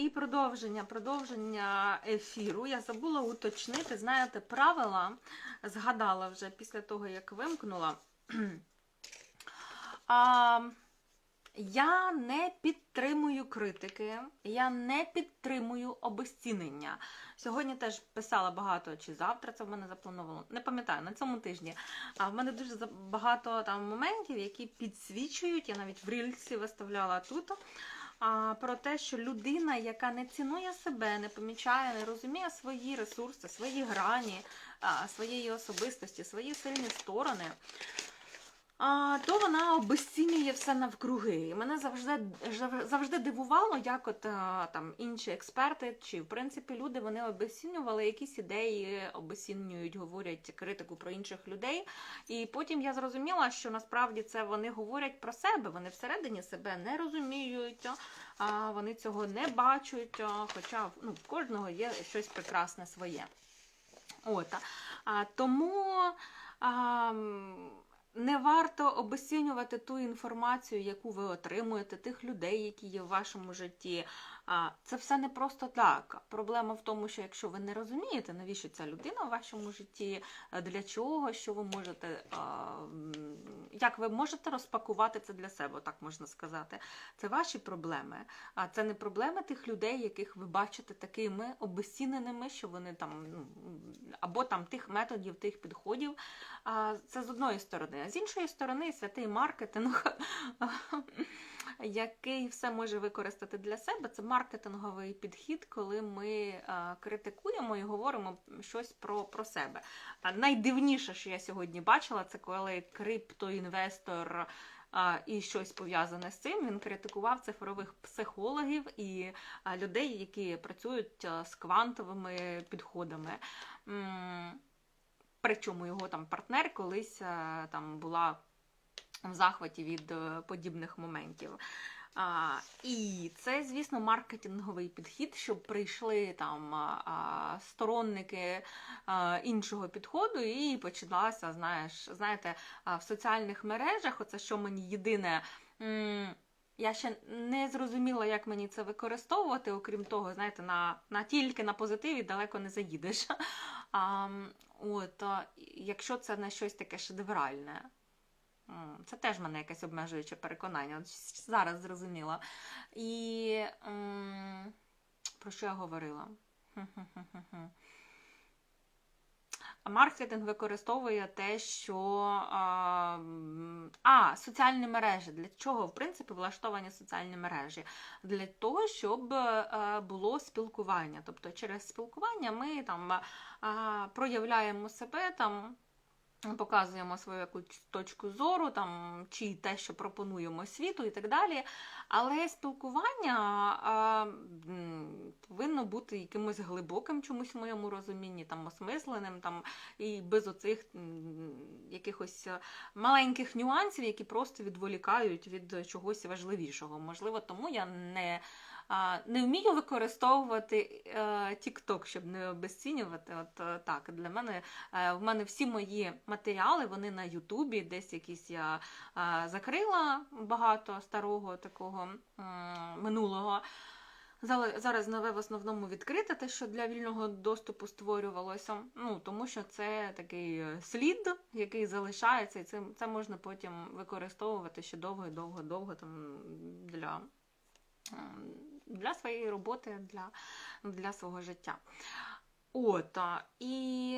І продовження, продовження ефіру. Я забула уточнити, знаєте, правила згадала вже після того, як вимкнула. А, я не підтримую критики, я не підтримую обезцінення. Сьогодні теж писала багато, чи завтра це в мене заплановано. Не пам'ятаю, на цьому тижні. А в мене дуже багато там моментів, які підсвічують. Я навіть в рільці виставляла тут. А, про те, що людина, яка не цінує себе, не помічає, не розуміє свої ресурси, свої грані, а, своєї особистості, свої сильні сторони, то вона обезцінює все навкруги. І мене завжди, завжди дивувало, як от а, там інші експерти, чи в принципі люди вони обезцінювали якісь ідеї, обезцінюють, говорять критику про інших людей. І потім я зрозуміла, що насправді це вони говорять про себе, вони всередині себе не розуміють, вони цього не бачать, хоча ну, в кожного є щось прекрасне своє. От. А, тому а, не варто обесцінювати ту інформацію, яку ви отримуєте, тих людей, які є в вашому житті. А, це все не просто так. Проблема в тому, що якщо ви не розумієте, навіщо ця людина в вашому житті, для чого, що ви можете, як ви можете розпакувати це для себе, так можна сказати. Це ваші проблеми. А це не проблеми тих людей, яких ви бачите такими обезціненими, що вони там ну, або там тих методів, тих підходів. Це з одної сторони. А з іншої сторони, святий маркетинг, який все може використати для себе, це маркетинговий підхід, коли ми критикуємо і говоримо щось про, про себе. Найдивніше, що я сьогодні бачила, це коли криптоінвестор. І щось пов'язане з цим. Він критикував цифрових психологів і людей, які працюють з квантовими підходами. Причому його там партнер колись там була в захваті від е, подібних моментів. А, і це, звісно, маркетинговий підхід, щоб прийшли там а, сторонники а, іншого підходу, і почалася, знаєш, знаєте, в соціальних мережах, оце що мені єдине. я ще не зрозуміла, як мені це використовувати, окрім того, знаєте, на, на тільки на позитиві далеко не заїдеш. А, от, якщо це не щось таке шедевральне. М, Це теж в мене якесь обмежуюче переконання. От зараз зрозуміла. І м, про що я говорила? Маркетинг використовує те, що а, а, соціальні мережі. Для чого, в принципі, влаштовані соціальні мережі? Для того, щоб е, було спілкування. Тобто через спілкування ми там проявляємо себе там. Показуємо свою якусь точку зору, там, чи те, що пропонуємо світу і так далі. Але спілкування а, повинно бути якимось глибоким чомусь в моєму розумінні, там, осмисленим, там, і без оцих якихось е, маленьких нюансів, які просто відволікають від чогось важливішого. Можливо, тому я не. Не вмію використовувати е, TikTok, щоб не обесцінювати. От е, так, для мене Е, В мене всі мої матеріали, вони на Ютубі, десь якісь я закрила багато старого такого минулого. Зараз нове в основному відкрите, те, що для вільного доступу створювалося. Ну, тому що це такий слід, який залишається, і це, це можна потім використовувати ще довго і довго, довго там для, для своєї роботи, для, для свого життя. От, і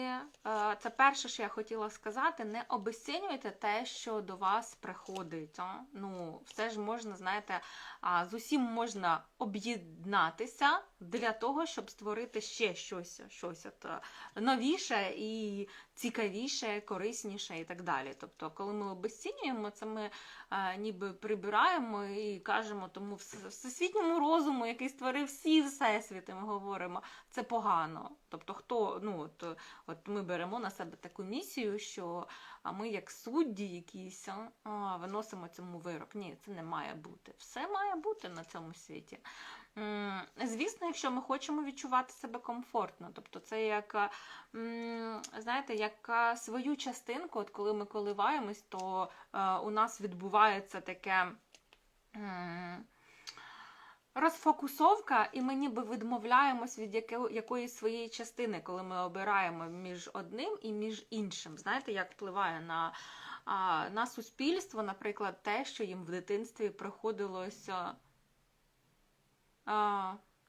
е, це перше, що я хотіла сказати: не обесцінюйте те, що до вас приходить. А? Ну, все ж можна, знаєте, з усім можна об'єднатися для того, щоб створити ще щось, щось от, е, новіше і цікавіше, корисніше і так далі. Тобто, коли ми обесцінюємо, це ми е, ніби прибираємо і кажемо тому всесвітньому розуму, який створив всі всесвіти, ми говоримо, це погано. Тобто, хто ну от, от ми беремо на себе таку місію, що ми, як судді, якісь а, виносимо цьому вирок. Ні, це не має бути. Все має бути на цьому світі. Звісно, якщо ми хочемо відчувати себе комфортно, тобто це як, знаєте, як свою частинку, от коли ми коливаємось, то е, у нас відбувається таке. Розфокусовка, і ми ніби відмовляємось від якоїсь своєї частини, коли ми обираємо між одним і між іншим. Знаєте, як впливає на, на суспільство, наприклад, те, що їм в дитинстві приходилося.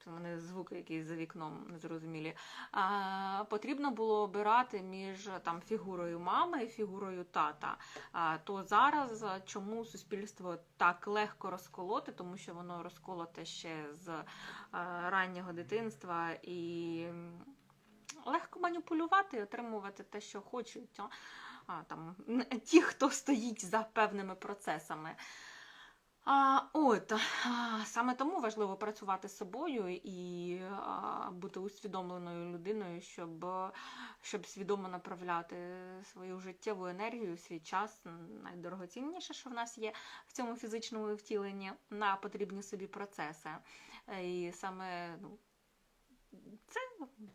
Це в мене звуки якісь за вікном незрозумілі. А, потрібно було обирати між там фігурою мами і фігурою тата. А, то зараз чому суспільство так легко розколоти, тому що воно розколоте ще з а, раннього дитинства і легко маніпулювати і отримувати те, що хочуть. А, там, ті, хто стоїть за певними процесами. А, от, а, саме тому важливо працювати з собою і а, бути усвідомленою людиною, щоб, щоб свідомо направляти свою життєву енергію, свій час, найдорогоцінніше, що в нас є в цьому фізичному втіленні, на потрібні собі процеси. Е, І саме ну, це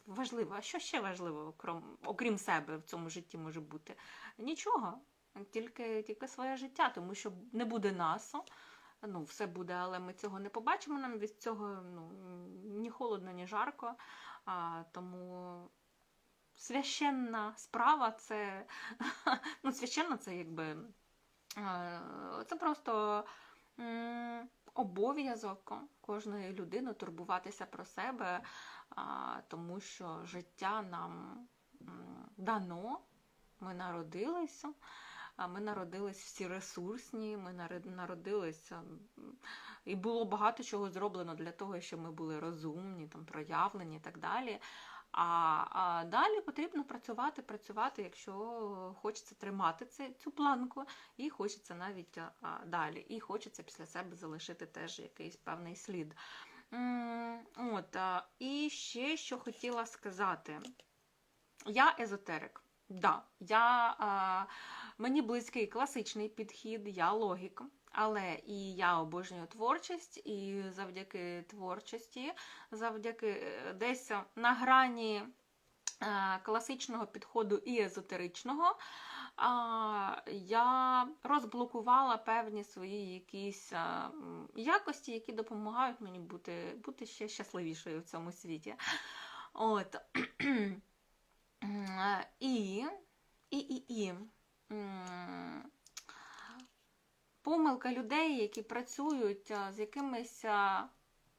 важливо. А що ще важливо, окрім, окрім себе в цьому житті може бути? Нічого. Тільки, тільки своє життя, тому що не буде нас, ну, все буде, але ми цього не побачимо. Нам від цього ну, ні холодно, ні жарко. А, тому священна справа це ну, священна це якби це просто обов'язок кожної людини турбуватися про себе, тому що життя нам дано, ми народилися. А Ми народились всі ресурсні, ми народилися, і було багато чого зроблено для того, щоб ми були розумні, там, проявлені і так далі. А, а далі потрібно працювати, працювати, якщо хочеться тримати це, цю планку, і хочеться навіть а, далі. І хочеться після себе залишити теж якийсь певний слід. От, і ще що хотіла сказати. Я езотерик. Да, я, мені близький класичний підхід, я логік. Але і я обожнюю творчість, і завдяки творчості, завдяки е, десь на грані е, класичного підходу і езотеричного, я розблокувала певні свої якісь якості, які допомагають мені бути, бути ще щасливішою в цьому світі. От. Е, І, і, і, і. Помилка людей, які працюють з якимись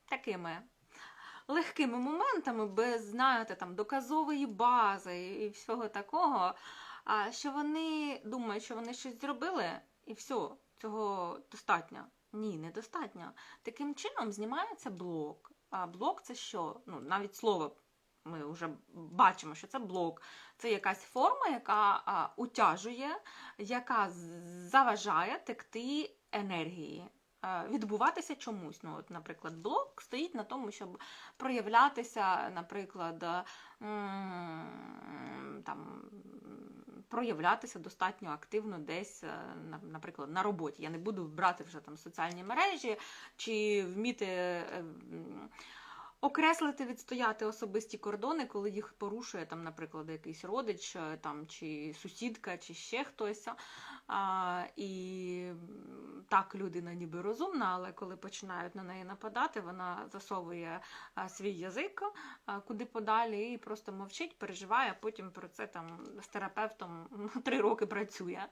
такими легкими моментами, без, знаєте, там, доказової бази і всього такого, що вони думають, що вони щось зробили, і все, цього достатньо. Ні, недостатньо. Таким чином знімається блок. А блок це що? Ну, навіть слово ми вже бачимо, що це блок. Це якась форма, яка а, утяжує, яка заважає текти енергії. е, Відбуватися чомусь. Ну, от, наприклад, блок стоїть на тому, щоб проявлятися, наприклад, е, там, проявлятися достатньо активно десь, е, наприклад, на роботі. Я не буду брати вже там соціальні мережі чи вміти. Окреслити, відстояти особисті кордони, коли їх порушує там, наприклад, якийсь родич, е, там чи сусідка, чи ще хтось. А, і так людина ніби розумна, але коли починають на неї нападати, вона засовує свій язик куди подалі і просто мовчить, переживає, а потім про це там з терапевтом три роки працює.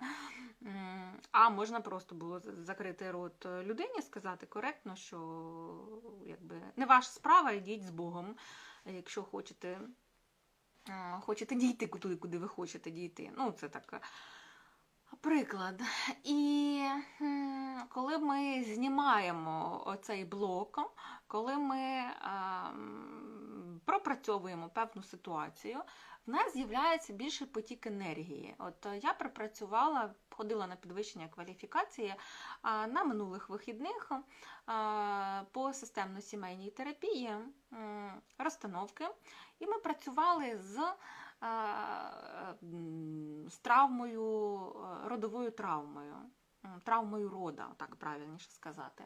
А можна просто було закрити рот людині, сказати коректно, що якби не ваша справа, йдіть з Богом, якщо хочете, е, хочете дійти туди, куди ви хочете дійти. Ну, це так. е, Приклад. І коли ми знімаємо оцей блок, коли ми пропрацьовуємо певну ситуацію, в нас з'являється більший потік енергії. От е, я пропрацювала, ходила на підвищення кваліфікації на минулих вихідних по системно-сімейній терапії, розстановки, і ми працювали з з травмою, е, родовою травмою, травмою рода, так правильніше сказати.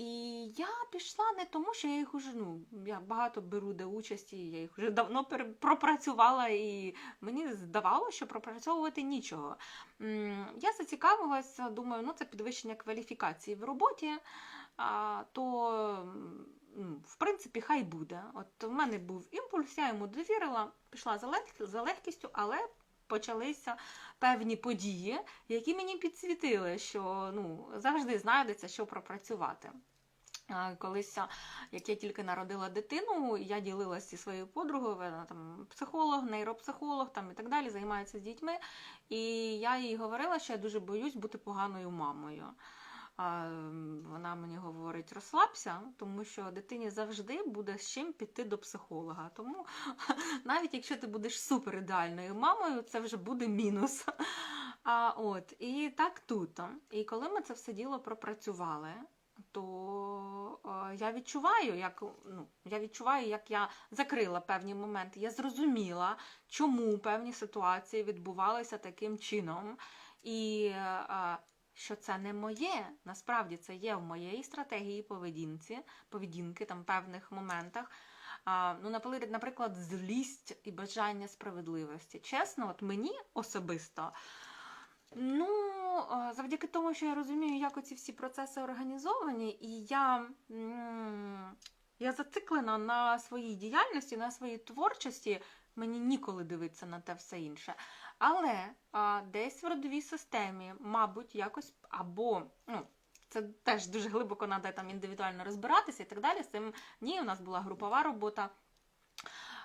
І я пішла не тому, що я їх уже, ну, я багато беру де участі, я їх вже давно пропрацювала, і мені здавалося, що пропрацьовувати нічого. Я зацікавилася, думаю, ну це підвищення кваліфікації в роботі. а, то ну, в принципі хай буде. От в мене був імпульс, я йому довірила, пішла за легкістю, але почалися певні події, які мені підсвітили, що ну, завжди знайдеться, що пропрацювати. Колись, як я тільки народила дитину, я ділилася зі своєю подругою, вона там психолог, нейропсихолог там, і так далі, займається з дітьми. І я їй говорила, що я дуже боюсь бути поганою мамою. Вона мені говорить: розслабся, тому що дитині завжди буде з чим піти до психолога. Тому навіть якщо ти будеш супер ідеальною мамою, це вже буде мінус. А от і так тут. І коли ми це все діло пропрацювали, то е, я відчуваю, як ну, я відчуваю, як я закрила певні моменти. Я зрозуміла, чому певні ситуації відбувалися таким чином. І е, що це не моє, насправді це є в моєї стратегії поведінці, поведінки там певних моментах. А, ну, наприклад, злість і бажання справедливості. Чесно, от мені особисто. Ну, завдяки тому, що я розумію, як оці всі процеси організовані, і я, я зациклена на своїй діяльності, на своїй творчості, мені ніколи дивитися на те все інше. Але а, десь в родовій системі, мабуть, якось або ну, це теж дуже глибоко треба там індивідуально розбиратися і так далі. З цим ні, у нас була групова робота.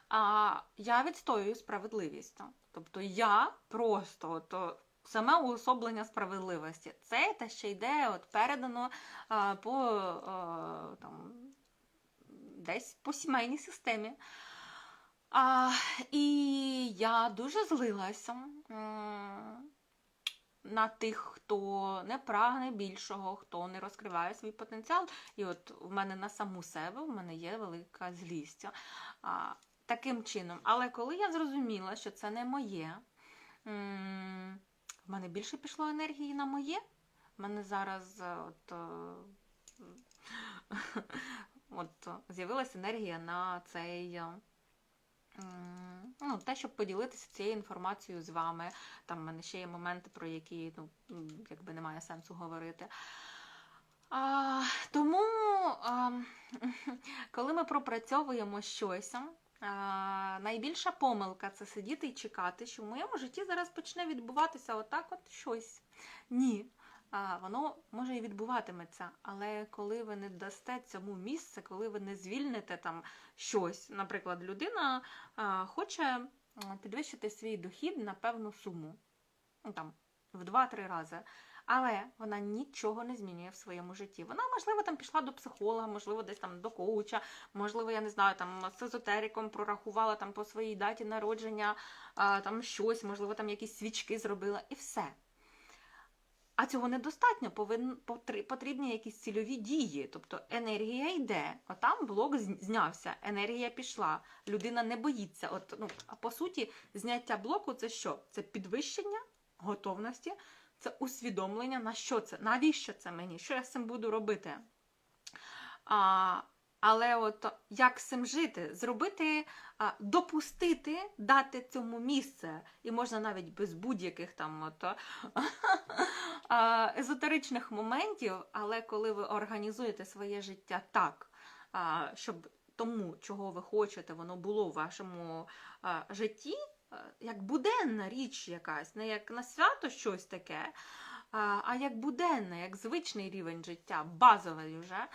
А я відстоюю справедливість. Тобто я просто от, о, саме уособлення справедливості. Це те, що йде от передано а, по а, там, десь по сімейній системі. А, і я дуже злилася на тих, хто не прагне більшого, хто не розкриває свій потенціал. І от у мене на саму себе в мене є велика злість. А, таким чином. Але коли я зрозуміла, що це не моє, в мене більше пішло енергії на моє. В мене зараз е, от, е, от, з'явилася енергія на цей. е, Ну, те, щоб поділитися цією інформацією з вами. Там в мене ще є моменти, про які ну, якби немає сенсу говорити. А, тому, а, коли ми пропрацьовуємо щось, найбільша помилка це сидіти і чекати, що в моєму житті зараз почне відбуватися отак от щось. Ні. А, воно може і відбуватиметься, але коли ви не дасте цьому місце, коли ви не звільните там щось, наприклад, людина а, хоче підвищити свій дохід на певну суму, ну там в 2-3 рази. Але вона нічого не змінює в своєму житті. Вона, можливо, там пішла до психолога, можливо, десь там до коуча, можливо, я не знаю, там з езотериком прорахувала там по своїй даті народження, там щось, можливо, там якісь свічки зробила, і все. А цього недостатньо, повин, потр- потрібні якісь цільові дії. Тобто енергія йде, отам блок знявся, енергія пішла, людина не боїться. От, ну, а по суті, зняття блоку це що? Це підвищення готовності, це усвідомлення, на що це, навіщо це мені, що я з цим буду робити. А, але от як з цим жити? Зробити, а, допустити, дати цьому місце. І можна навіть без будь-яких там от, езотеричних моментів, але коли ви організуєте своє життя так, а, щоб тому, чого ви хочете, воно було в вашому а, житті, як буденна річ якась, не як на свято щось таке, а, а як буденне, як звичний рівень життя, базовий вже.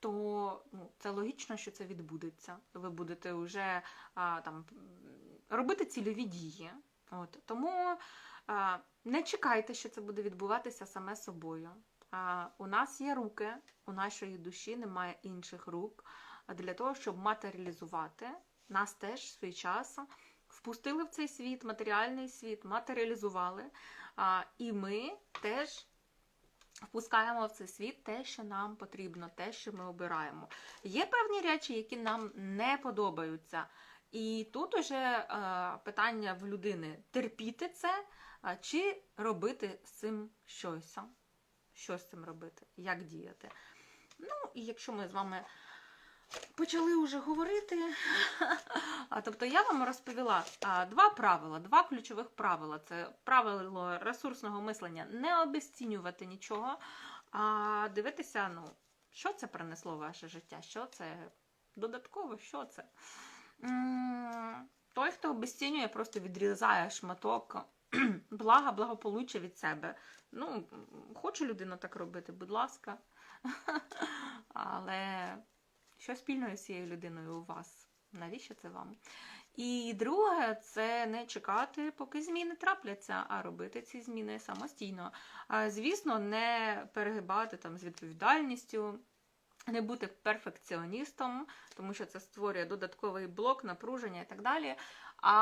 То ну, це логічно, що це відбудеться. Ви будете вже там робити цільові дії. От тому не чекайте, що це буде відбуватися саме собою. У нас є руки, у нашої душі немає інших рук. Для того, щоб матеріалізувати, нас теж в свій час впустили в цей світ, матеріальний світ, матеріалізували. І ми теж впускаємо в цей світ те, що нам потрібно, те, що ми обираємо. Є певні речі, які нам не подобаються. І тут уже е, питання в людини: терпіти це чи робити з цим щось. Що з цим робити? Як діяти? Ну, і якщо ми з вами почали вже говорити, а, тобто я вам розповіла а, два правила, два ключових правила. Це правило ресурсного мислення не обесцінювати нічого. а дивитися, ну, що це принесло в ваше життя, що це додатково, що це. Той, хто обесцінює, просто відрізає шматок блага, благополуччя від себе. Ну, хоче людина так робити, будь ласка. Але що спільного з цією людиною у вас? Навіщо це вам? І друге, це не чекати, поки зміни трапляться, а робити ці зміни самостійно. Звісно, не перегибати там з відповідальністю, не бути перфекціоністом, тому що це створює додатковий блок, напруження і так далі. А,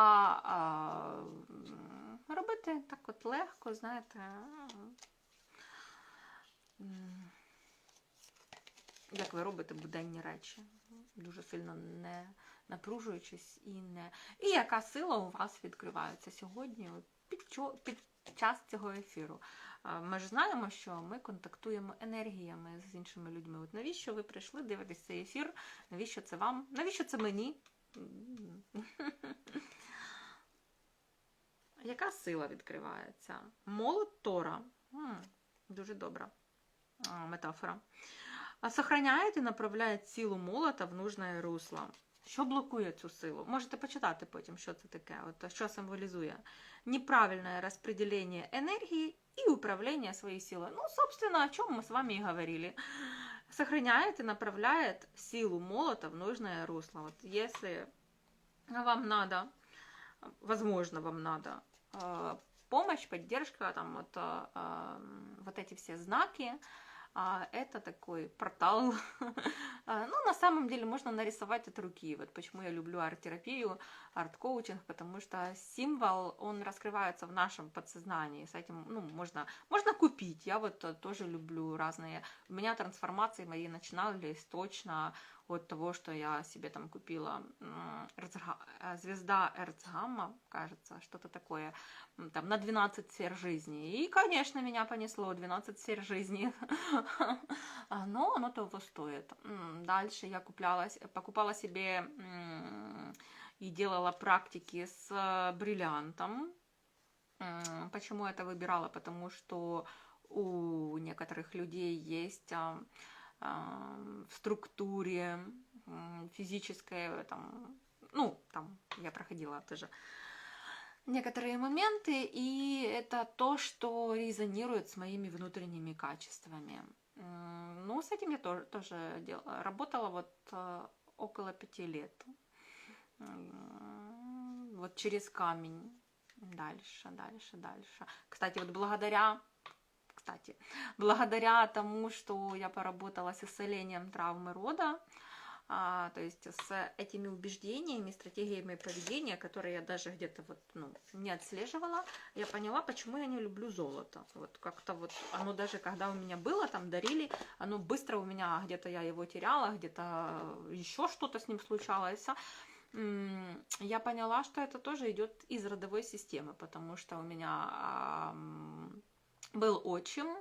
а робити так от легко, знаєте. Як ви робите буденні речі, дуже сильно не напружуючись і не. І яка сила у вас відкривається сьогодні під, під час цього ефіру? Ми ж знаємо, що ми контактуємо енергіями з іншими людьми. От навіщо ви прийшли дивитись цей ефір? Навіщо це вам? Навіщо це мені? Яка сила відкривається? Молот Тора. Дуже добра метафора. А Сохраняет і направляє силу молота в нужне русло. Що блокує цю силу? Можете почитати потім, що це таке, от, що символізує. Неправильне розподілення енергії і управління своєю силою. Ну, собственно, о чем мы с вами и говорили. Сохраняет и направляет силу молота в нужное русло. Вот если вам надо, возможно, вам надо э, помощь, поддержка, там вот, э, э, вот эти все знаки, а, это такой портал. А, ну, на самом деле, можно нарисовать от руки. Вот почему я люблю арт-терапию, арт-коучинг, потому что символ, он раскрывается в нашем подсознании. С этим, ну, можно, можно купить. Я вот э, тоже люблю разные. У меня трансформации мои начинались точно от того, что я себе там купила э, звезда Эрцгамма, кажется, что-то такое, там на 12 сфер жизни. И, конечно, меня понесло 12 сфер жизни. Но оно того стоит. Дальше я куплялась, покупала себе и делала практики с э, бриллиантом. Почему это выбирала? Потому что у некоторых людей есть а, а, в структуре физическое, там, ну, там я проходила тоже некоторые моменты, и это то, что резонирует с моими внутренними качествами. Ну, с этим я тоже, тоже дел- работала вот э, около пяти лет. Вот через камень. Дальше, дальше, дальше. Кстати, вот благодаря кстати, благодаря тому, что я поработала с исцелением травмы рода, а, то есть с этими убеждениями, стратегиями поведения, которые я даже где-то вот, ну, не отслеживала, я поняла, почему я не люблю золото. Вот как-то вот оно даже, когда у меня было, там дарили, оно быстро у меня, где-то я его теряла, где-то еще что-то с ним случалось. Я поняла, что это тоже идет из родовой системы, потому что у меня был отчим,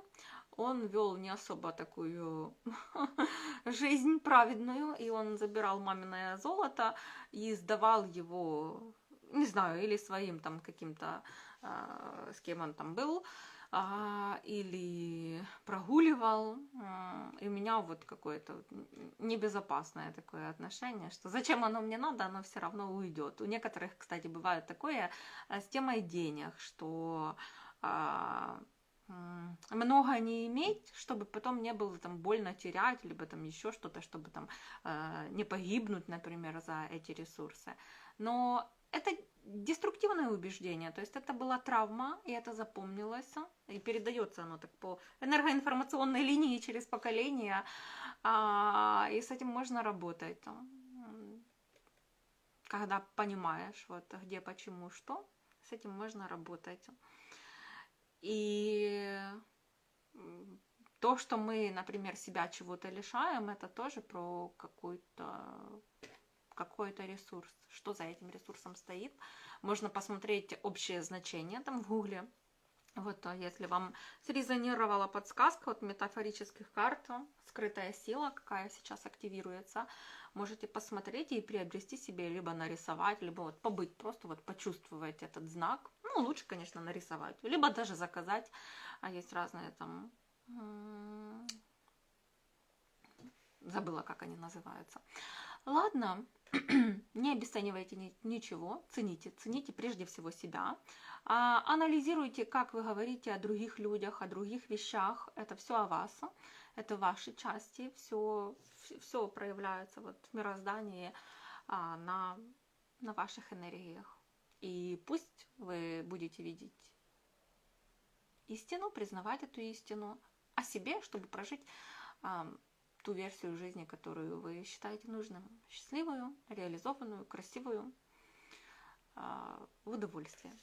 он вел не особо такую жизнь праведную, и он забирал маминое золото и сдавал его, не знаю, или своим там каким-то, а, с кем он там был, а, или прогуливал. И у меня вот какое-то небезопасное такое отношение, что зачем оно мне надо, оно все равно уйдет. У некоторых, кстати, бывает такое а, с темой денег, что много не иметь, чтобы потом не было там больно терять, либо там еще что-то, чтобы там э, не погибнуть, например, за эти ресурсы. Но это деструктивное убеждение, то есть это была травма, и это запомнилось, и передается оно так по энергоинформационной линии через поколения, а, и с этим можно работать. Когда понимаешь, вот где, почему, что, с этим можно работать. И то, что мы, например, себя чего-то лишаем, это тоже про какой-то какой-то ресурс. Что за этим ресурсом стоит? Можно посмотреть общее значение там в гугле. Вот, а если вам срезонировала подсказка от метафорических карт, скрытая сила, какая сейчас активируется, можете посмотреть и приобрести себе, либо нарисовать, либо вот побыть, просто вот почувствовать этот знак. Ну, лучше, конечно, нарисовать, либо даже заказать. А есть разные там Забыла, как они называются. Ладно, не обесценивайте ни- ничего, цените, цените прежде всего себя. А, Анализируйте, как вы говорите о других людях, о других вещах. Это все о вас, это ваши части, все, все проявляется вот в мироздании а, на, на ваших энергиях. И пусть вы будете видеть истину, признавать эту истину о себе, чтобы прожить ту версию жизни, которую вы считаете нужным. Счастливую, реализованную, красивую, а, в удовольствие,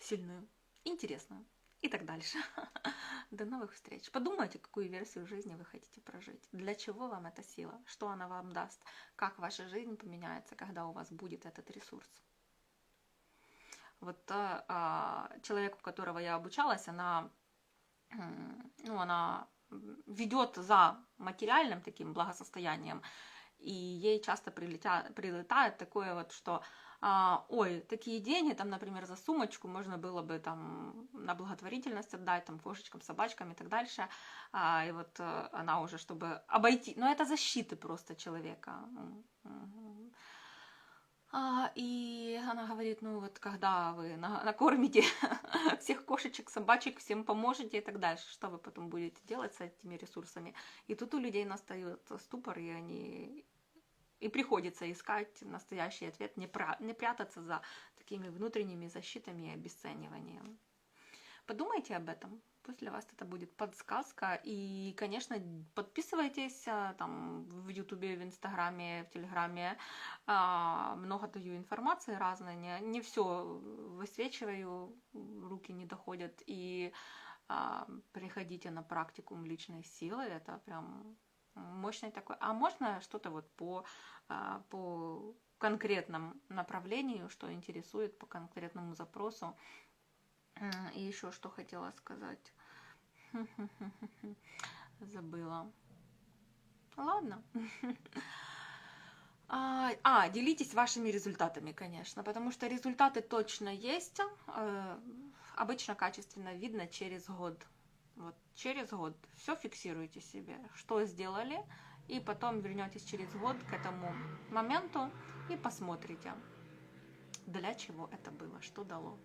сильную, интересную и так дальше. До новых встреч. Подумайте, какую версию жизни вы хотите прожить. Для чего вам эта сила? Что она вам даст? Как ваша жизнь поменяется, когда у вас будет этот ресурс? Вот та, а, человек, у которого я обучалась, она, ну, она ведет за материальным таким благосостоянием, и ей часто прилетя, прилетает такое вот, что а, ой, такие деньги, там, например, за сумочку можно было бы там на благотворительность отдать, там, кошечкам, собачкам и так дальше. А, и вот э, она уже, чтобы обойти, но это защиты просто человека. А, и она говорит, ну вот когда вы на- накормите всех кошечек, собачек, всем поможете и так дальше, что вы потом будете делать с этими ресурсами? И тут у людей настает ступор, и они и приходится искать настоящий ответ, не, пра- не прятаться за такими внутренними защитами и обесцениванием. Подумайте об этом. Пусть для вас это будет подсказка. И, конечно, подписывайтесь а, там в Ютубе, в Инстаграме, в Телеграме. А, Много даю информации разной. Не, не все высвечиваю, руки не доходят. И а, приходите на практикум личной силы. Это прям мощный такой. А можно что-то вот по, по конкретному направлению, что интересует, по конкретному запросу. И еще что хотела сказать. Забыла. Ладно. А, а, делитесь вашими результатами, конечно, потому что результаты точно есть. э, Обычно качественно видно через год. Вот через год все фиксируйте себе, что сделали, и потом вернетесь через год к этому моменту и посмотрите, для чего это было, что дало.